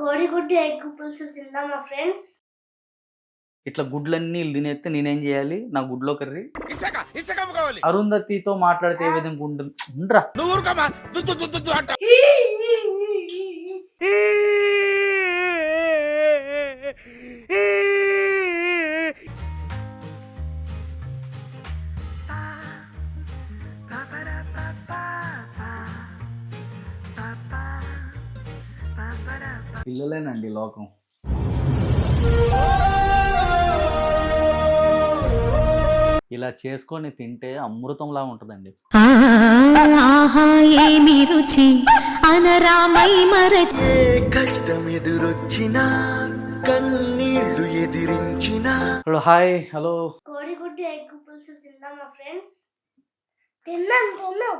కోడిగుడ్డు ఎగ్ పులుసు తిందామా ఫ్రెండ్స్. ఇట్లా గుడ్లన్నీ తినేస్తే నేనేం చేయాలి? నా గుడ్లో కర్రీ. అరుంధతితో మాట్లాడితే ఏ విధంగా ఉంటుంది. ఉండరా. పిల్లలేనండి లోకం. ఇలా చేసుకొని తింటే అమృతంలా ఉంటుందండి. ఏమి రుచి? అనరామై మరచి ఏ కష్టం ఎదురొచ్చినా కన్నీళ్ళు ఎదిరించినా. Hello hi hello. కోడిగుడ్డు ఎగ్ పులుసు తిందామా ఫ్రెండ్స్. తిన్నాం తిన్నాం.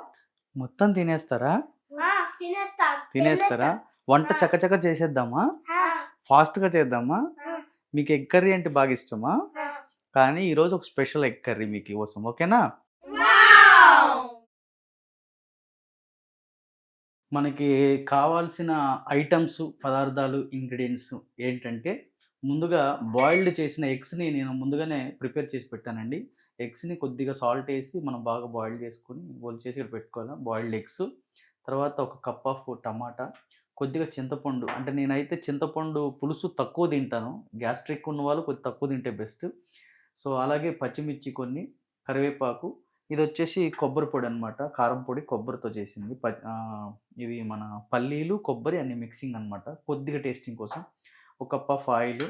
మొత్తం తినేస్తారా? ఆ, తినేస్తాం. తినేస్తారా? వంట చకచక చేసేద్దామా? ఫాస్ట్గా చేద్దామా? మీకు ఎగ్ కర్రీ అంటే బాగా ఇష్టమా. కానీ ఈరోజు ఒక స్పెషల్ ఎగ్ కర్రీ మీకు కోసం ఓకేనా? మనకి కావాల్సిన ఐటమ్స్ పదార్థాలు ఇంగ్రీడియంట్స్ ఏంటంటే ముందుగా బాయిల్డ్ చేసిన ఎగ్స్ని నేను ముందుగానే ప్రిపేర్ చేసి పెట్టానండి. ఎగ్స్ని కొద్దిగా సాల్ట్ వేసి మనం బాగా బాయిల్ చేసుకొని చేసి ఇక్కడ పెట్టుకోవాలి? Boiled eggs. తర్వాత ఒక కప్ ఆఫ్ టమాటా. కొద్దిగా చింతపండు అంటే నేనైతే చింతపండు పులుసు తక్కువ తింటాను. గ్యాస్ట్రిక్ ఉన్న వాళ్ళు కొద్ది తక్కువ తింటే బెస్ట్. సో అలాగే పచ్చిమిర్చి కొన్ని కరివేపాకు. ఇది వచ్చేసి కొబ్బరి పొడి అనమాట కారం పొడి కొబ్బరితో చేసింది. ప ఇవి మన పల్లీలు కొబ్బరి అన్ని మిక్సింగ్ అనమాట కొద్దిగా టేస్టింగ్ కోసం. ఒక పఫ్ ఆయిల్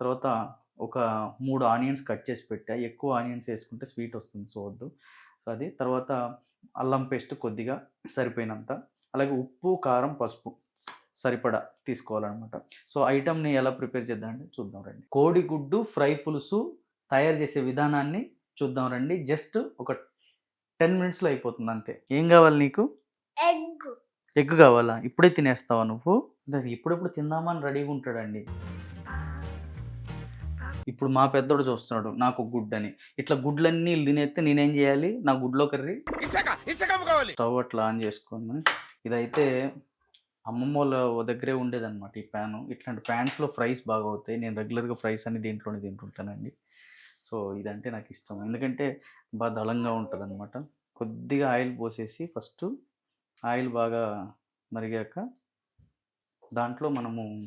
తర్వాత ఒక మూడు ఆనియన్స్ కట్ చేసి పెట్టా. ఎక్కువ ఆనియన్స్ వేసుకుంటే స్వీట్ వస్తుంది సో వద్దు. సో అది. తర్వాత అల్లం పేస్ట్ కొద్దిగా సరిపోయినంత. అలాగే ఉప్పు కారం పసుపు సరిపడా తీసుకోవాలన్నమాట. సో ఐటమ్ని ఎలా ప్రిపేర్ చేద్దామంటే చూద్దాం రండి. కోడిగుడ్డు ఫ్రై పులుసు తయారు చేసే విధానాన్ని చూద్దాం రండి. జస్ట్ ఒక టెన్ మినిట్స్లో అయిపోతుంది అంతే. ఏం కావాలి నీకు? ఎగ్ ఎగ్ కావాలా? ఇప్పుడే తినేస్తావా నువ్వు? ఇప్పుడెప్పుడు తిందామని రెడీగా ఉంటాడండి. ఇప్పుడు మా పెద్దోడు చూస్తున్నాడు నాకు గుడ్ అని. ఇట్లా గుడ్లన్నీ తినేస్తే నేనేం చేయాలి? నా గుడ్లో కర్రీ స్టవ్ అట్లా ఆన్ చేసుకొని ఇదైతే అమ్మమ్మ వాళ్ళ దగ్గరే ఉండేదన్నమాట ఈ ప్యాను. ఇట్లాంటి ప్యాన్స్లో ఫ్రైస్ బాగా అవుతాయి నేను రెగ్యులర్గా ఫ్రైస్ అని దీంట్లోనే తింటుంటానండి. సో ఇదంటే నాకు ఇష్టం. ఎందుకంటే బాగా దళంగా ఉంటుంది అనమాట కొద్దిగా ఆయిల్ పోసేసి ఫస్ట్ ఆయిల్ బాగా మరిగాక దాంట్లో మనము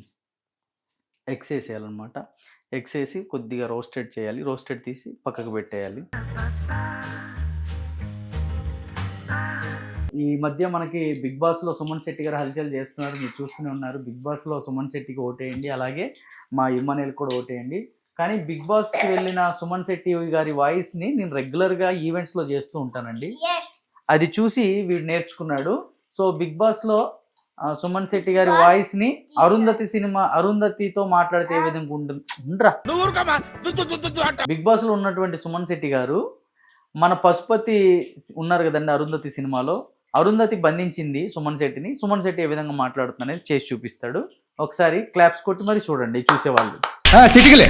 ఎగ్స్ వేసేయాలన్నమాట. ఎగ్స్ వేసి కొద్దిగా రోస్టెడ్ చేయాలి. రోస్టెడ్ తీసి పక్కకు పెట్టేయాలి. ఈ మధ్య మనకి బిగ్ బాస్లో సుమన్ శెట్టి గారు హల్చల్ చేస్తున్నారు మీరు చూస్తూనే ఉన్నారు. బిగ్ బాస్లో సుమన్ శెట్టికి ఓటేయండి అలాగే మా ఇమ్మనేల్ కూడా ఓటేయండి. కానీ బిగ్ బాస్కి వెళ్ళిన సుమన్ శెట్టి గారి వాయిస్ని నేను రెగ్యులర్గా ఈవెంట్స్లో చేస్తూ ఉంటానండి. అది చూసి వీడు నేర్చుకున్నాడు. సో బిగ్ బాస్లో ఆ, సుమన్ శెట్టి గారి వాయిస్ని అరుంధతి సినిమా అరుంధతితో మాట్లాడితే ఏ విధంగా ఉంటుంది? బిగ్ బాస్లో ఉన్నటువంటి సుమన్ శెట్టి గారు మన పశుపతి ఉన్నారు కదండి అరుంధతి సినిమాలో. అరుంధతి బంధించింది సుమన్ శెట్టిని. సుమన్ శెట్టి ఏ విధంగా మాట్లాడుతుందనేది చేసి చూపిస్తాడు. ఒకసారి క్లాప్స్ కొట్టి మరి చూడండి చూసేవాళ్ళు. చిటికలే.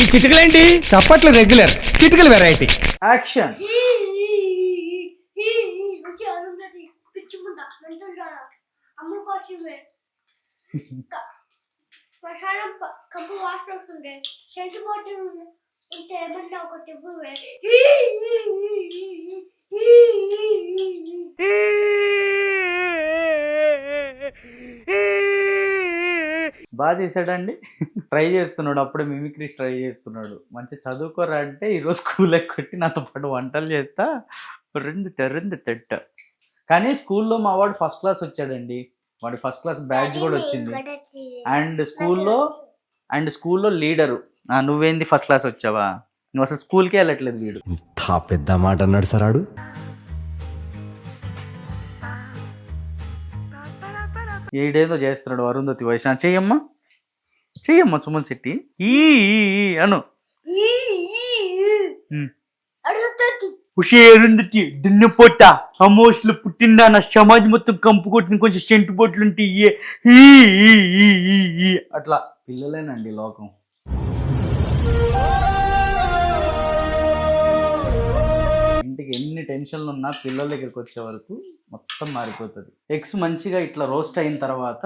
ఈ చిటికలేంటి? చప్పట్లు రెగ్యులర్. చిటికలు వెరైటీ యాక్షన్. కప్పు వాసన వస్తుంటే సెంటు బాటిల్ ఏమంటే ఒకటి బాగా చేశాడండి. ట్రై చేస్తున్నాడు. అప్పుడే మిమిక్రీస్ ట్రై చేస్తున్నాడు. మంచి చదువుకోరా అంటే ఈరోజు స్కూల్ కొట్టి నాతో పాటు వంటలు చేస్తా. రెండు తెరంది తెట్ట. కానీ స్కూల్లో మా వాడు ఫస్ట్ క్లాస్ వచ్చాడండి. వాడి ఫస్ట్ క్లాస్ బ్యాడ్జ్ కూడా వచ్చింది. అండ్ స్కూల్లో అండ్ స్కూల్లో లీడరు. నువ్వేంది ఫస్ట్ క్లాస్ వచ్చావా? నువ్వు అసలు స్కూల్కే వెళ్ళట్లేదు వీడు. ఇంత పెద్ద మాట అన్నాడు సరాడు? ఏడేదో చేస్తున్నాడు అరుంధతి వయసు. చెయ్యమ్మా. చెయ్యమ్మా సుమన్ శెట్టి. ఈ ఈ, ఈ అను. ఖుషి అరుంధతి దున్నపోట అమోస్లు పుట్టిందా? నా సమాజం మొత్తం కంపు కొట్టిన కొంచెం సెంటు బొట్లు ఉంటే ఇయ్యే. ఈ, ఈ, ఈ, ఈ, ఈ. అట్లా. పిల్లలేనండి లోకం. టెన్షన్లు ఉన్నా పిల్లల దగ్గరికి వచ్చే వరకు మొత్తం మారిపోతుంది. ఎగ్స్ మంచిగా ఇట్లా రోస్ట్ అయిన తర్వాత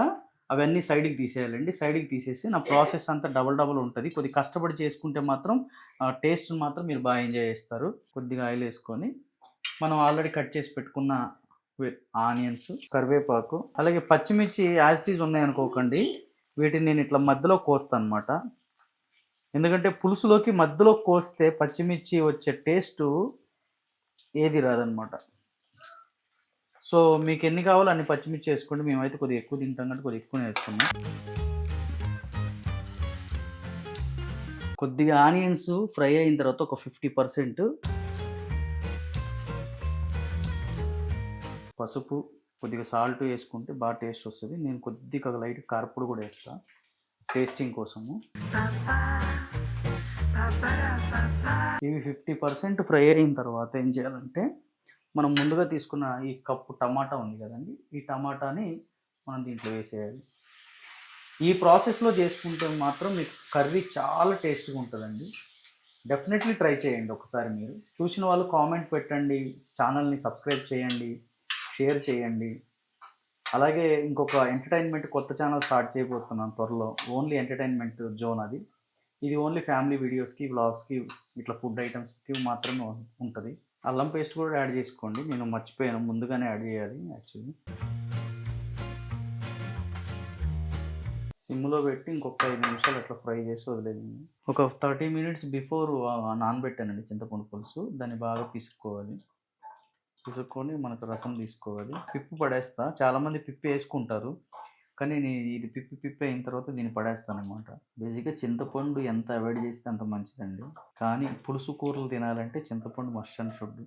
అవన్నీ సైడ్కి తీసేయాలండి. సైడ్కి తీసేసి నా ప్రాసెస్ అంతా డబల్ డబల్ ఉంటుంది. కొద్ది కష్టపడి చేసుకుంటే మాత్రం టేస్ట్ మాత్రం మీరు బాగా ఎంజాయ్ చేస్తారు. కొద్దిగా ఆయిల్ వేసుకొని మనం ఆల్రెడీ కట్ చేసి పెట్టుకున్న ఆనియన్స్ కరివేపాకు అలాగే పచ్చిమిర్చి యాసిటీస్ ఉన్నాయనుకోకండి వీటిని నేను ఇట్లా మధ్యలో కోస్తాను అనమాట ఎందుకంటే పులుసులోకి మధ్యలో కోస్తే పచ్చిమిర్చి వచ్చే టేస్టు ఏది రాదనమాట. సో మీకు ఎన్ని కావాలో అన్ని పచ్చిమిర్చి వేసుకోండి. మేమైతే కొద్దిగా ఎక్కువ తింటాం కాబట్టి కొద్దిగా ఎక్కువ వేసుకున్నాం. కొద్దిగా ఆనియన్స్ ఫ్రై అయిన తర్వాత ఒక ఫిఫ్టీ పర్సెంట్ పసుపు కొద్దిగా సాల్ట్ వేసుకుంటే బాగా టేస్ట్ వస్తుంది. నేను కొద్దిగా లైట్ కారపొడి కూడా వేస్తాను టేస్టింగ్ కోసము. ఇవి ఫిఫ్టీ పర్సెంట్ ఫ్రై అయిన తర్వాత ఏం చేయాలంటే మనం ముందుగా తీసుకున్న ఈ కప్పు టమాటా ఉంది కదండి ఈ టమాటాని మనం దీంట్లో వేసేయాలి. ఈ ప్రాసెస్లో చేసుకుంటే మాత్రం మీకు కర్రీ చాలా టేస్ట్గా ఉంటుందండి. డెఫినెట్లీ ట్రై చేయండి ఒకసారి మీరు. చూసిన వాళ్ళు కామెంట్ పెట్టండి ఛానల్ని సబ్స్క్రైబ్ చేయండి షేర్ చేయండి. అలాగే ఇంకొక ఎంటర్టైన్మెంట్ కొత్త ఛానల్ స్టార్ట్ చేయబోతున్నాను త్వరలో. ఓన్లీ ఎంటర్టైన్మెంట్ జోన్ అది. ఇది ఓన్లీ ఫ్యామిలీ వీడియోస్కి వ్లాగ్స్కి ఇట్లా ఫుడ్ ఐటమ్స్కి మాత్రమే ఉంటుంది. అల్లం పేస్ట్ కూడా యాడ్ చేసుకోండి. నేను మర్చిపోయాను. ముందుగానే యాడ్ చేయాలి యాక్చువల్లీ సిమ్లో పెట్టి ఇంకొక ఐదు నిమిషాలు అట్లా ఫ్రై చేసి వదిలేదు ఒక థర్టీ మినిట్స్ బిఫోర్ నానబెట్టానండి చింతపండు పులుసు. దాన్ని బాగా పిసుక్కోవాలి. పిసుక్కొని మనకు రసం తీసుకోవాలి. పిప్పు పడేస్తా. చాలామంది పిప్పి వేసుకుంటారు. కానీ నేను ఇది పిప్పి పిప్పి అయిన తర్వాత దీన్ని పడేస్తాను అనమాట బేసిక్గా చింతపండు ఎంత అవాయిడ్ చేస్తే అంత మంచిదండి. కానీ పులుసు కూరలు తినాలంటే చింతపండు మస్ట్ అండ్ షుడ్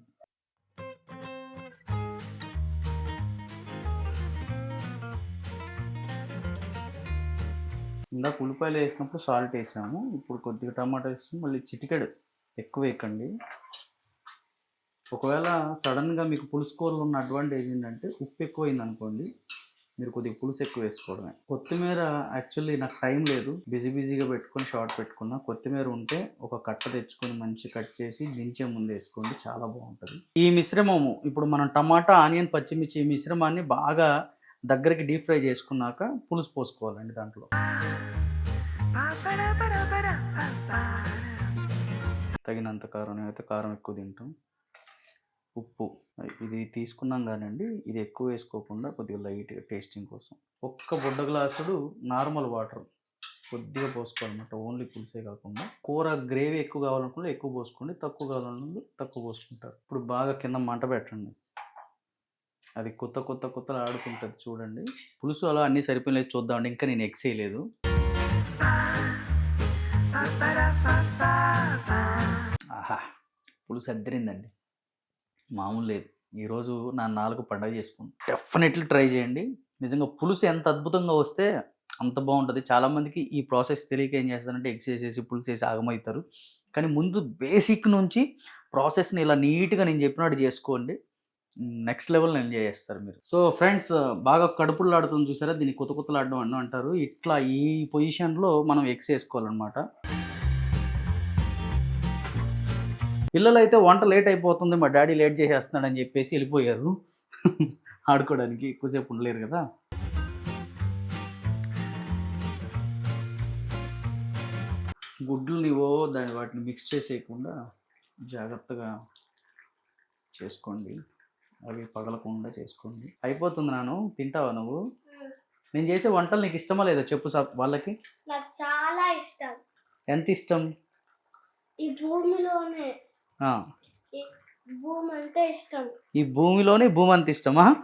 ఇందాక ఉల్లిపాయలు వేసినప్పుడు సాల్ట్ వేసాము. ఇప్పుడు కొద్దిగా టమాటా వేసి మళ్ళీ చిటికెడు ఎక్కువ వేయకండి. ఒకవేళ సడన్గా మీకు పులుసు కూరలు ఉన్న అడ్వాంటేజ్ ఏంటంటే ఉప్పు ఎక్కువైంది అనుకోండి మీరు కొద్దిగా పులుసు ఎక్కువ వేసుకోవడమే. కొత్తిమీర యాక్చువల్లీ నాకు టైం లేదు. బిజీ బిజీగా పెట్టుకొని షార్ట్ పెట్టుకున్నా. కొత్తిమీర ఉంటే ఒక కట్ట తెచ్చుకొని మంచి కట్ చేసి దించే ముందు వేసుకోండి. చాలా బాగుంటుంది. ఈ మిశ్రమము ఇప్పుడు మనం టమాటా ఆనియన్ పచ్చిమిర్చి ఈ మిశ్రమాన్ని బాగా దగ్గరికి డీప్ ఫ్రై చేసుకున్నాక పులుసు పోసుకోవాలండి దాంట్లో. తగినంత కారం అయితే కారం ఎక్కువ తింటాం. ఉప్పు. ఇది తీసుకున్నాం కానివ్వండి ఇది ఎక్కువ వేసుకోకుండా కొద్దిగా లైట్గా టేస్టింగ్ కోసం. ఒక్క బుడ్డ గ్లాసుడు నార్మల్ వాటర్ కొద్దిగా పోసుకోవాలన్నమాట. ఓన్లీ పులుసే కాకుండా. కూర గ్రేవీ ఎక్కువ కావాలనుకుంటే ఎక్కువ పోసుకోండి తక్కువ కావాలనుకుంటే తక్కువ పోసుకుంటారు. ఇప్పుడు బాగా కింద మంట పెట్టండి. అది కొత్త కొత్త కొత్తలు ఆడుతుంటుంది చూడండి. పులుసు అలా అన్నీ సరిపోలేదు చూద్దామండి. ఇంకా నేను ఎక్స్ చేయలేదు ఆహా పులుసు అద్దరిందండి. మామూలు లేదు. ఈరోజు నా నాలుగు పండగ చేసుకుని డెఫినెట్లీ ట్రై చేయండి. నిజంగా పులుసు ఎంత అద్భుతంగా వస్తే అంత బాగుంటుంది. చాలామందికి ఈ ప్రాసెస్ తెలియక ఏం చేస్తారంటే ఎక్సైజ్ చేసి పులుసు చేసి ఆగమవుతారు కానీ ముందు బేసిక్ నుంచి ప్రాసెస్ని ఇలా నీట్గా నేను చెప్పినట్టు చేసుకోండి. నెక్స్ట్ లెవెల్ ఎంజాయ్ చేస్తారు మీరు. సో ఫ్రెండ్స్ బాగా కడుపులు ఆడుతుంది చూసారా? దీన్ని కొత్త కొత్తలు ఆడడం అని అంటారు. ఇట్లా ఈ పొజిషన్లో మనం ఎక్స్ వేసుకోవాలన్నమాట. పిల్లలు అయితే వంట లేట్ అయిపోతుంది మా డాడీ లేట్ చేసేస్తున్నాడు అని చెప్పేసి వెళ్ళిపోయారు. ఆడుకోవడానికి ఎక్కువసేపు ఉండలేరు కదా. గుడ్లు నీవో దాని వాటిని మిక్స్ చేసేయకుండా జాగ్రత్తగా చేసుకోండి. అవి పగలకుండా చేసుకోండి. అయిపోతుంది నాను తింటావా నువ్వు? నేను చేసే వంటలు నీకు ఇష్టమా లేదా చెప్పు సా వాళ్ళకి? నాకు చాలా ఇష్టం. ఎంత ఇష్టం? ఈ భూమిలోనే భూమి అంటే ఇష్టం. ఈ భూమిలోనే భూమి అంత ఇష్టమా?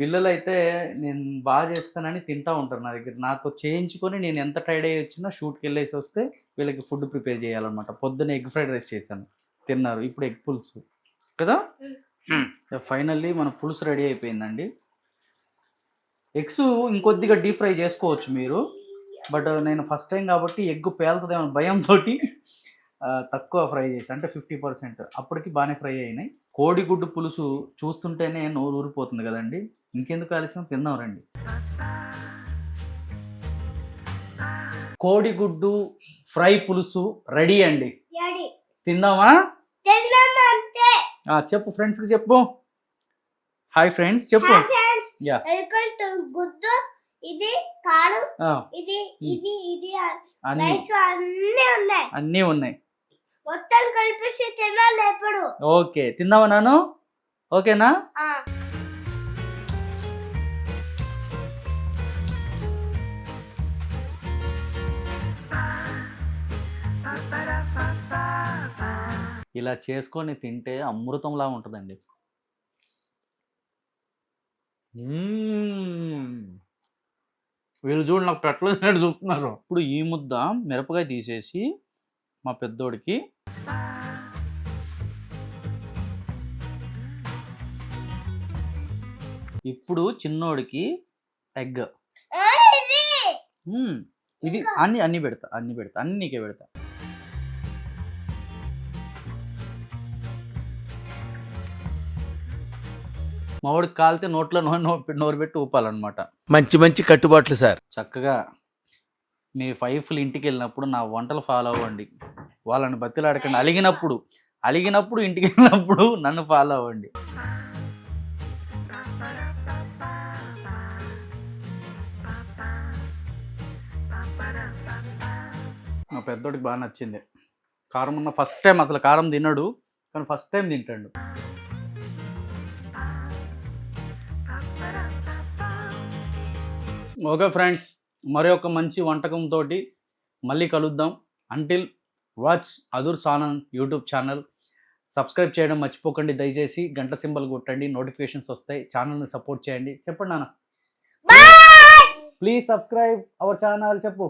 పిల్లలు అయితే నేను బాగా చేస్తానని తింటా ఉంటారు నా దగ్గర. నాతో చేయించుకొని నేను ఎంత టైర్డ్ అయ్యి వచ్చినా షూట్కి వెళ్ళేసి వస్తే వీళ్ళకి ఫుడ్ ప్రిపేర్ చేయాలన్నమాట. పొద్దున్న ఎగ్ ఫ్రైడ్ రైస్ చేశాను. తిన్నారు. ఇప్పుడు ఎగ్ పులుసు. కదా? ఫైనల్లీ మన పులుసు రెడీ అయిపోయిందండి. ఎగ్స్ ఇంకొద్దిగా డీప్ ఫ్రై చేసుకోవచ్చు మీరు. బట్ నేను ఫస్ట్ టైం కాబట్టి ఎగ్ పేలుతుందేమో భయంతో తక్కువ ఫ్రై చేసి అంటే ఫిఫ్టీ పర్సెంట్. అప్పటికి బాగానే ఫ్రై అయినాయి. కోడిగుడ్డు పులుసు చూస్తుంటేనే నోరు ఊరిపోతుంది కదండి. ఇంకెందుకు ఆలస్యం? తిందాం రండి. కోడిగుడ్డు ఫ్రై పులుసు రెడీ అండి. తిందామా? చెప్పు ఫ్రెండ్స్కి చెప్పు. హాయ్ ఫ్రెండ్స్ చెప్పు. గుద్దు ఇది కారు ఇది ఇది ఇది అన్నీ. ఉన్నాయి. అన్నీ ఉన్నాయి. మొత్తం కలిపేసి తినాలి ఎప్పుడు ఓకే తిందామా నాను? ఓకేనా. ఇలా చేసుకొని తింటే అమృతంలా ఉంటుందండి. వీళ్ళు చూడు నాకు పెట్టలేదు చూస్తున్నారు. ఇప్పుడు ఈ ముద్ద మిరపకాయ తీసేసి మా పెద్దోడికి. ఇప్పుడు చిన్నోడికి ఎగ్. ఇది! అన్ని అన్ని పెడతా అన్ని పెడతా అన్ని నీకే పెడతా. మావాడికి కాలితే నోట్లో నో నో- నోరు పెట్టి ఊపాలన్నమాట. మంచి మంచి కట్టుబాట్లు సార్. చక్కగా మీ వైఫ్లు ఇంటికి వెళ్ళినప్పుడు నా వంటలు ఫాలో అవ్వండి. వాళ్ళని బతిలాడకండి. అలిగినప్పుడు అలిగినప్పుడు ఇంటికి వెళ్ళినప్పుడు నన్ను ఫాలో అవ్వండి. మా పెద్దోడికి బాగా నచ్చింది. కారం ఉన్న ఫస్ట్ టైం అసలు కారం తినడు కానీ ఫస్ట్ టైం తింటాడు. ఓకే ఫ్రెండ్స్ మరి ఒక మంచి వంటకంతో మళ్ళీ కలుద్దాం. అంటిల్ వాచ్ అదుర్ సానన్ యూట్యూబ్ ఛానల్ సబ్స్క్రైబ్ చేయడం మర్చిపోకండి. దయచేసి గంట సింబల్ కొట్టండి. నోటిఫికేషన్స్ వస్తాయి. ఛానల్ని సపోర్ట్ చేయండి. చెప్పండి నాన్న. ప్లీజ్ సబ్స్క్రైబ్ అవర్ ఛానల్ చెప్పు.